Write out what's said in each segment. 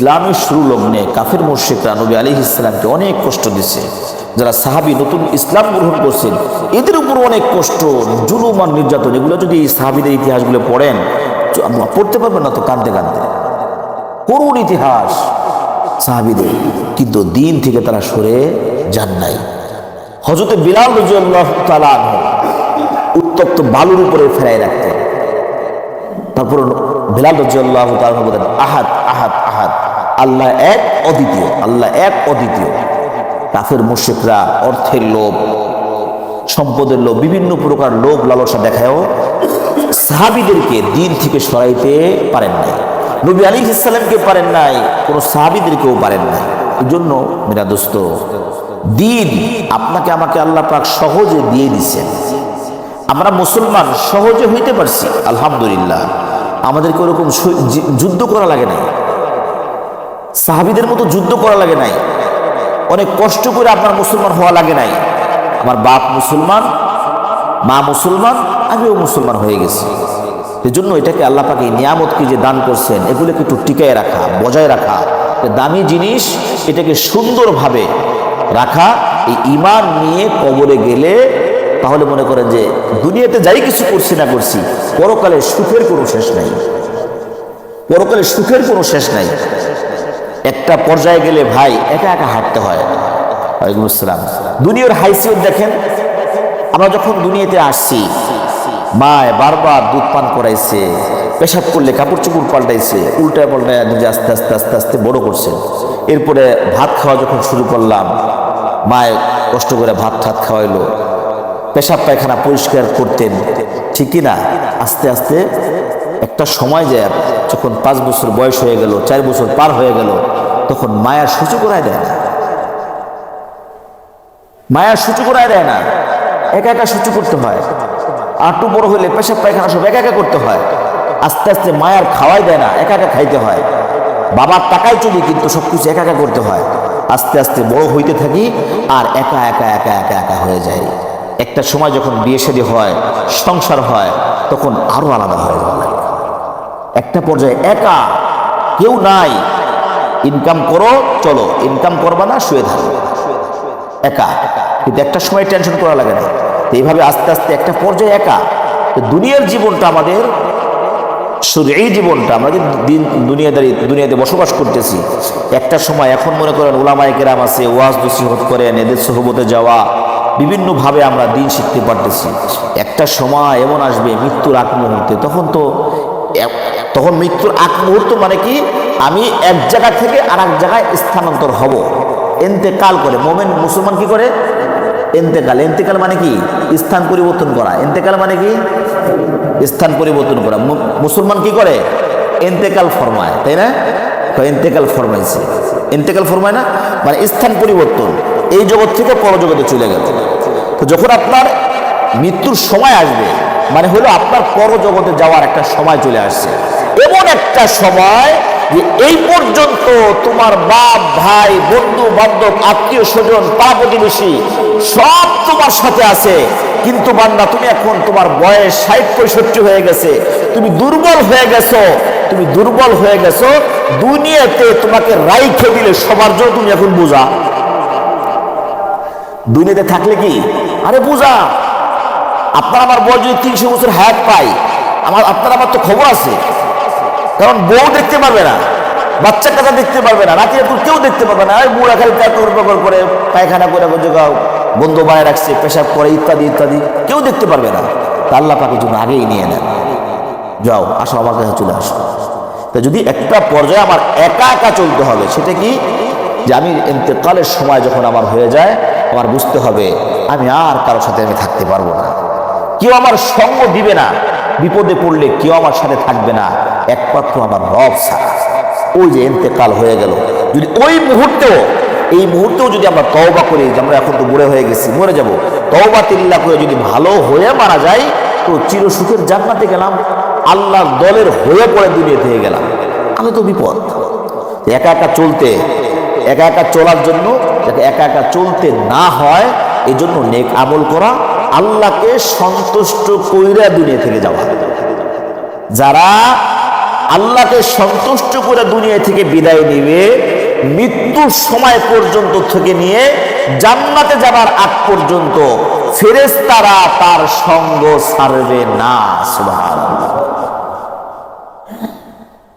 ইসলামের শুরু লগ্নে কাফের মুর্শিকরা নবী আলী ইসলামকে অনেক কষ্ট দিছে। যারা সাহাবি নতুন ইসলাম গ্রহণ করছেন, এদের উপর অনেক কষ্ট, জুলুম আর নির্যাতন, এগুলো যদি এই সাহাবিদের ইতিহাসগুলো পড়েন পড়তে পারবেন না তো কানতে কানতে করুণ ইতিহাস সাহাবিদের, কিন্তু দিন থেকে তারা সরে যান নাই। হজরতে বিলাল রজিয়াল্লাহ তালা উত্তপ্ত বালুর উপরে ফেরাই রাখতেন। তারপর বিলাল রজিয়াল্লাহ তালা বলেন, আহাদ আহাদ আহাদ। আল্লাহ এক অদ্বিতীয়, আল্লাহ এক অদ্বিতীয়। কাফের মুর্শিকরা অর্থের লোভ, সম্পদের লোভ, বিভিন্ন প্রকার লোভ লালসা দেখায়ও সাহাবিদেরকে দিন থেকে সরাইতে পারেন নাই। নবী আলী ইসলামকে পারেন নাই, কোনো সাহাবিদেরকেও পারেন নাই। এই জন্য মেরা দোস্ত, দিন আপনাকে আমাকে আল্লাহ পাক সহজে দিয়ে দিছেন আমরা মুসলমান সহজে হইতে পারছি, আলহামদুলিল্লাহ। আমাদেরকে ওরকম যুদ্ধ করা লাগে নাই। সাহাবিদের মতো যুদ্ধ করা লাগে নাই। অনেক কষ্ট করে আপনার মুসলমান হওয়া লাগে নাই। আমার বাপ মুসলমান, মা মুসলমান, আমিও মুসলমান হয়ে গেছি। এই জন্য এটাকে আল্লাহ পাকে নিয়ামতকে যে দান করছেন, এগুলোকে একটু টিকায় রাখা, বজায় রাখা। দামি জিনিস এটাকে সুন্দরভাবে রাখা, এই ইমান নিয়ে কবরে গেলে তাহলে মনে করেন যে দুনিয়াতে যাই কিছু করছি না করছি, পরকালে সুখের কোনো শেষ নাই। পরকালে সুখের কোনো শেষ নাই। একটা পর্যায়ে গেলে ভাই একা একা হাঁটতে হয়। ওয়ালাইকুম আসসালাম। দুনিয়ার হাইসিয়ত দেখেন, আমরা যখন দুনিয়াতে আসছি, মায় বারবার দুধ পান করাইছে, পেশাব করলে কাপড় চোপড় পাল্টাইছে, উল্টায় পাল্টায় নিজে আস্তে আস্তে আস্তে আস্তে বড় করছে। এরপরে ভাত খাওয়া যখন শুরু করলাম, মায় কষ্ট করে ভাত ঠাত খাওয়াইলো। পেশাব পায়খানা পরিষ্কার করতেন ঠিকই না? আস্তে আস্তে একটা সময় যায় যখন পাঁচ বছর বয়স হয়ে গেল, চার বছর পার হয়ে গেল, তখন মায়ার সূচি করায় দেয় না। মায়ার সূচি করায় দেয় না। একা একা সূচি করতে হয়। আটু বড় হলে পেশাব, পায়খানা সব একা একা করতে হয়। আস্তে আস্তে মায়ার খাওয়াই দেয় না, একা একা খাইতে হয়। বাবার টাকায় চলি কিন্তু সব কিছু একা একা করতে হয়। আস্তে আস্তে বড় হইতে থাকি আর একা একা একা একা একা হয়ে যায় একটা সময় যখন বিয়ে শাদী হয়, সংসার হয়, তখন আরও আলাদা হয়ে যায়। একটা পর্যায়ে একা, কেউ নাই। ইনকাম করো, চলো। ইনকাম করবা না, শুয়ে থাকো। একা। কিন্তু একটা সময় টেনশন করা লাগে না। তো এইভাবে আস্তে আস্তে একটা পর্যায়ে একা। তো দুনিয়ার জীবনটা আমাদের এই জীবনটা, আমরা যে দিন, দুনিয়াদারি, দুনিয়াতে বসবাস করতেছি। একটা সময় এখন মনে করেন ওলামায় কেরাম আছে, ওয়াজ নসিহত করেন, এদের সহবতে যাওয়া, বিভিন্নভাবে আমরা দিন শিখতে পারতেছি। একটা সময় এমন আসবে, মৃত্যুর আগ মুহূর্তে। তখন তো তখন মৃত্যুর আগ মুহূর্ত মানে কি? আমি এক জায়গা থেকে আর এক জায়গায় স্থানান্তর হব। এন্তেকাল করে। মোমেন মুসলমান কি করে? এন্তেকাল। এন্তেকাল মানে কি? স্থান পরিবর্তন করা। এন্তেকাল মানে কি? স্থান পরিবর্তন করা। মুসলমান কি করে? এন্তেকাল ফরমায়, তাই না? এন্তেকাল ফরমাইছে। এন্তেকাল ফরমায় না? মানে স্থান পরিবর্তন। এই জগৎ থেকে পরজগতে চলে গেল। তো যখন আপনার মৃত্যুর সময় আসবে মানে হলো আপনার পরজগতে যাওয়ার একটা সময় চলে আসছে। এমন একটা সময় যে এই পর্যন্ত তোমার বাপ, ভাই, বন্ধু, বান্ধব, আত্মীয় স্বজন পা প্রতিবেশী সব তোমার সাথে আছে। কিন্তু বান্দা, তুমি এখন তোমার বয়স ষাট, পঁয়ষট্টি হয়ে গেছে। তুমি দুর্বল হয়ে গেছো। তুমি দুর্বল হয়ে গেছো। দুনিয়াতে তোমাকে রাইখে দিলে সবার জন্য তুমি এখন বোঝা। দুনিয়াতে থাকলে কি? আরে বোঝা। আপনার আমার বয়স যদি তিনশো বছর হায়াত পাই, আমার আপনার আমার তো খবর আছে। কারণ বউ দেখতে পারবে না বাচ্চা কাচ্চা দেখতে পারবে না নাতি নাতুন কেউ দেখতে পারবে না। বুড়া খালি তার তোর করে পায়খানা করে যোগাও বন্ধু বানায় রাখছে পেশাব করে, ইত্যাদি ইত্যাদি। কেউ দেখতে পারবে না। তা আল্লাহ পাকে জন্য আগেই নিয়ে নেন। যাও, আসো, আমার কাছে চলে আসো। তা যদি একটা পর্যায়ে আমার একা একা চলতে হবে, সেটা কি? যে আমি এতেকালের সময় যখন আমার হয়ে যায়, আমার বুঝতে হবে, আমি আর কারোর সাথে আমি থাকতে পারব না। কেউ আমার সঙ্গ দিবে না, বিপদে পড়লে কেউ আমার সাথে থাকবে না। একমাত্র আমার রব ছাড়া। ওই যে এতেকাল হয়ে গেল। যদি ওই মুহূর্তেও, এই মুহূর্তেও যদি আমরা তওবা করি, যে আমরা এখন তো বুড়ে হয়ে গেছি, মরে যাব, তওবা তিল্লা করে যদি ভালো হয়ে মারা যায় তো চিরসুখের জান্নাতে গেলাম, আল্লাহর দলের হয়ে পড়ে দুনিয়া থেকে গেলাম। আমি তো বিপদ। একা একা চলতে, একা একা চলার জন্য, যাতে একা একা চলতে না হয় এই জন্য নেক আমল করা, আল্লাহকে সন্তুষ্ট কইরা দুনিয়া থেকে যাওয়া। যারা আল্লাহকে সন্তুষ্ট করে দুনিয়া থেকে বিদায় নিবে, মৃত্যুর সময় পর্যন্ত থেকে নিয়ে জান্নাতে যাবার আগ পর্যন্ত ফেরেশতারা তার সঙ্গ ছাড়বে না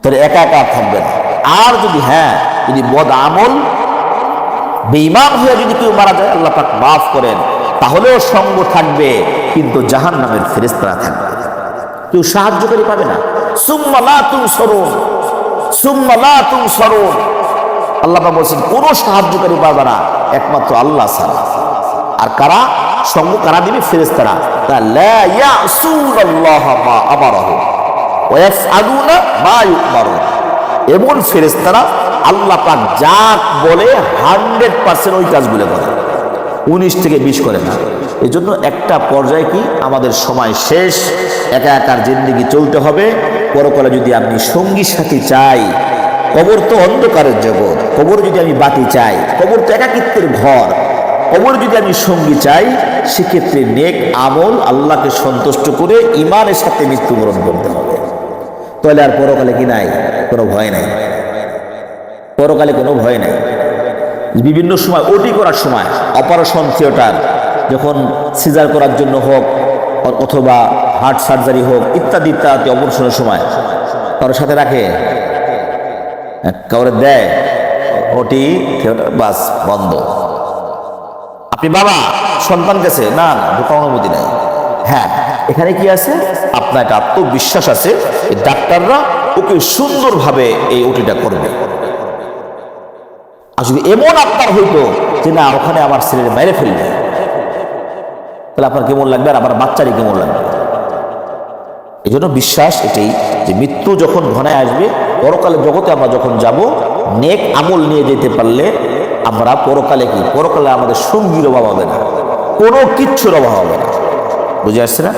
তাহলে একা একা থাকবে না। আর যদি হ্যাঁ যদি বদ আমল, বেঈমান হয়ে যদি কেউ মারা যায়, আল্লাহ পাক মাফ করেন, তাহলেও সঙ্গ থাকবে, কিন্তু জাহান নামের ফেরেস্তারা থাকবে কেউ সাহায্যকারী পাবে না। সুম্মালা তুম সরুন সুম্মালা তুম সরুন আল্লাহ বলছেন, কোনো সাহায্যকারী পাবে না একমাত্র আল্লাহ ছাড়া। আর কারা? সঙ্গ কারা দিবে? ফেরেস্তারা তা লা ইয়াসুনাল্লাহ মা আমারাহু ওয়াফআলুনা মা ইউমারুন। এমন ফেরেস্তারা আল্লাহ পাক যা বলে হান্ড্রেড পার্সেন্ট ওই কাজগুলো করে। উনিশ থেকে বিশ করে না। এই জন্য একটা পর্যায়ে কি? আমাদের সময় শেষ। একা একার জিন্দিগি চলতে হবে। পরকালে যদি আপনি সঙ্গী সাথী চাই, কবর তো অন্ধকারের জগৎ, কবর যদি আমি বাতি চাই, কবর তো একাকিত্বের ঘর, কবর যদি আমি সঙ্গী চাই, সেক্ষেত্রে নেক আমল আল্লাহকে সন্তুষ্ট করে ইমানের সাথে মৃত্যুবরণ করতে হবে। তাহলে আর পরকালে কি নাই? কোনো ভয় নাই। পরকালে কোনো ভয় নাই। বিভিন্ন সময় ওটি করার সময়, অপারেশন থিয়েটার, যখন সিজার করার জন্য হোক, অথবা হার্ট সার্জারি হোক, ইত্যাদি ইত্যাদি অপারেশনের সময় কারোর সাথে রাখে কাউরে দেয়, ওটি বাস বন্ধ। আপনি বাবা, সন্তান গেছে, না না ঢোকা অনুমতি নাই। হ্যাঁ এখানে কি আছে? আপনার একটা আত্মবিশ্বাস আছে ডাক্তাররা ওকে সুন্দরভাবে এই ওটিটা করবে। আর যদি এমন আপনার হইতো যে, না, ওখানে আমার ছেলের মেরে ফেলবে, তাহলে আপনার কেমন লাগবে? আর আমার বাচ্চারই কেমন লাগবে? এই জন্য বিশ্বাস এটাই যে মৃত্যু যখন ঘনায় আসবে, পরকালে জগতে আমরা যখন যাব, নেক আমল নিয়ে যেতে পারলে আমরা পরকালে কি? পরকালে আমাদের সঙ্গীর অভাব হবে না, কোনো কিচ্ছুর অভাব হবে না। বুঝে আসছে না?